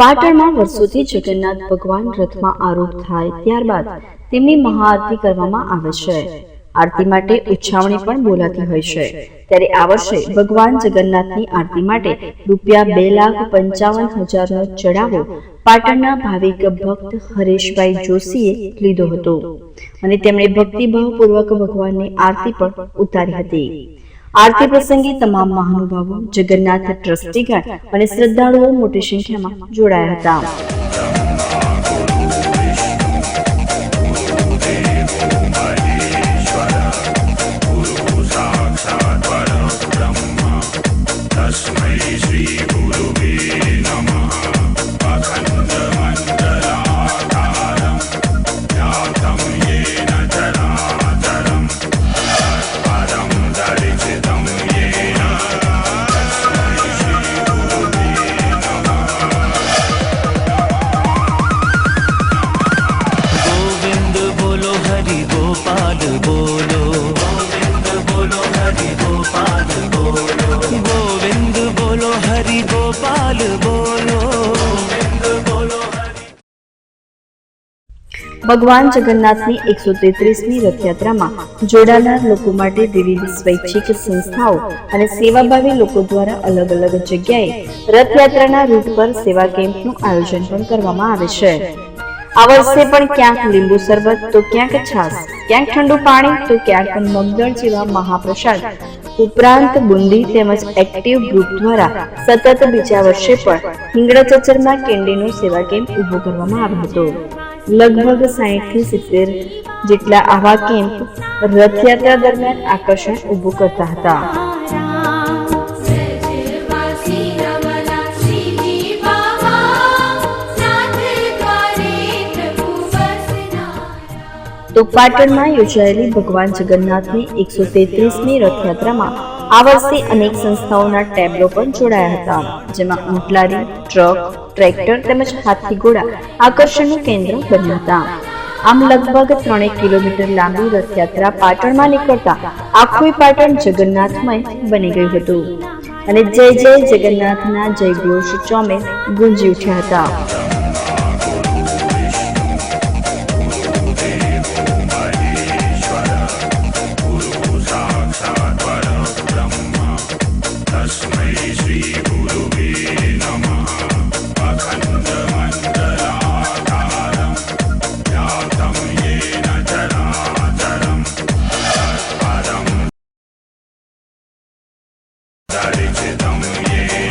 પાટણમાં વર્ષોથી જગન્નાથ ભગવાન રથમાં આરૂઢ થાય ત્યારબાદ તેમની મહાઆરતી કરવામાં આવે છે. આરતી માટે ઉછાવણી પણ બોલાતી હોય છે. ત્યારે આ વર્ષે ભગવાન જગન્નાથની આરતી માટે રૂપિયા બે લાખ પંચાવન હજારનો ચડાવો પાટણના ભાવિક ભક્ત હરેશભાઈ જોશીએ લીધો હતો. અને તેમણે ભક્તિભાવપૂર્વક ભગવાનની આરતી પણ ઉતારી હતી. આરતી પ્રસંગે તમામ મહાનુભાવો જગન્નાથ ટ્રસ્ટીગણ અને શ્રદ્ધાળુઓ મોટી સંખ્યામાં જોડાયા હતા. શ્રી ગુરુ હરિ ગોપાલ બોલો ભગવાન જગન્નાથની એકસો તેત્રીસમી રથયાત્રામાં જોડાનાર લોકો માટે વિવિધ સ્વૈચ્છિક સંસ્થાઓ અને સેવાભાવી લોકો દ્વારા અલગ અલગ જગ્યાએ રથયાત્રાના રૂટ પર સેવા કેમ્પનું આયોજન પણ કરવામાં આવે છે. આ વર્ષે પણ ક્યાંક લીંબુ શરબત, તો ક્યાંક છાસ ક્યાંક ઠંડુ પાણી, તો ક્યાંક મગદળ જેવા મહાપ્રસાદ ઉપરાંત બુંદી તેમજ એક્ટિવ ગ્રુપ દ્વારા સતત બીજા વર્ષે પણ હિંગળા ચચરમાં કેન્ડીનો સેવા કેમ્પ ઊભો કરવામાં આવ્યો હતો. લગભગ સાહીઠથી સિત્તેર જેટલા આવા કેમ્પ રથયાત્રા દરમિયાન આકર્ષણ ઊભું કરતા હતા. તો પાટણમાં યોજાયેલી ભગવાન જગન્નાથની એકસો તેત્રીસમી રથયાત્રામાં આ વર્ષે અનેક સંસ્થાઓના ટેબ્લો પણ જોડાયા હતા, જેમાં ઊંટલારી ટ્રક, ટ્રેક્ટર તેમજ હાથી ઘોડા આકર્ષણનું કેન્દ્ર બન્યા હતા. આમ લગભગ ત્રણેક કિલોમીટર લાંબી રથયાત્રા પાટણમાં નીકળતા આખું પાટણ જગન્નાથમય બની ગયું હતું. અને જય જય જગન્નાથના જય ઘોષ ચોમે ગુંજી ઉઠ્યા હતા. Dale que dame bien.